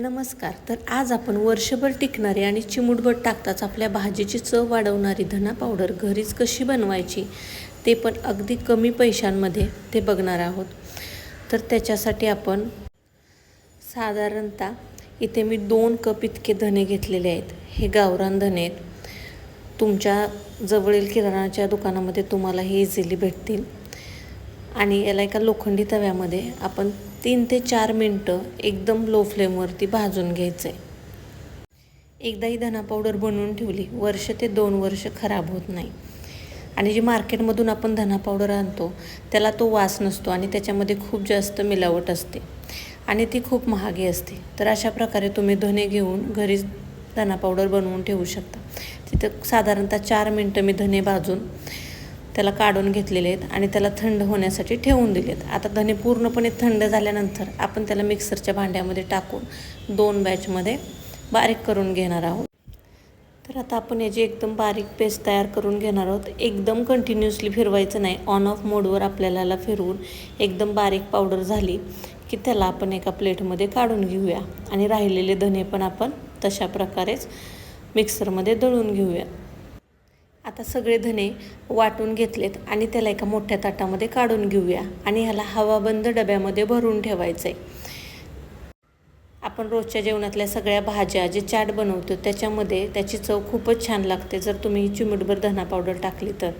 नमस्कार. तर आज आपण वर्षभर टिकणारी आणि चिमूटभर टाकताच आपल्या भाजीची चव वाढवणारी धना पावडर घरीच कशी बनवायची ते पण अगदी कमी पैशांमध्ये ते बघणार आहोत. तर त्याच्यासाठी आपण साधारणतः इथे मी दोन कप इतके धने घेतलेले आहेत. हे गावरान धने आहेत. तुमच्या जवळील किराणाच्या दुकानामध्ये तुम्हाला हे इझिली भेटतील. आणि याला एका लोखंडी तव्यामध्ये आपण तीन ते चार मिनटं एकदम लो फ्लेमवरती भाजून घ्यायचं आहे एकदा ही धना पावडर बनवून ठेवली वर्ष ते दोन वर्ष खराब होत नाही. आणि जी मार्केटमधून आपण धना पावडर आणतो त्याला तो वास नसतो आणि त्याच्यामध्ये खूप जास्त मिलावट असते आणि ती खूप महागी असते. तर अशा प्रकारे तुम्ही धने घेऊन घरीच धना पावडर बनवून ठेवू शकता. तिथं साधारणतः चार मिनटं मी धने भाजून त्याला काढून घेतलेले आहेत आणि त्याला थंड होण्यासाठी ठेवून दिलेत. आता धने पूर्णपणे थंड झाल्यानंतर आपण त्याला मिक्सरच्या भांड्यामध्ये टाकून दोन बॅचमध्ये बारीक करून घेणार आहोत. तर आता आपण याची एकदम बारीक पेस्ट तयार करून घेणार आहोत एकदम कंटिन्युअसली फिरवायचं नाही. ऑन ऑफ मोडवर आपल्याला फिरवून एकदम बारीक पावडर झाली की त्याला आपण एका प्लेटमध्ये काढून घेऊया. आणि राहिलेले धने पण आपण तशा प्रकारेच मिक्सरमध्ये दळून घेऊया. आता सगळे धने वाटून घेतलेत आणि त्याला एका मोठ्या ताटामध्ये काढून घेऊया आणि ह्याला हवाबंद डब्यामध्ये भरून ठेवायचं आहे आपण रोजच्या जेवणातल्या सगळ्या भाज्या जे चाट बनवतो त्याच्यामध्ये त्याची चव खूपच छान लागते जर तुम्ही चिमूटभर धना पावडर टाकली तर.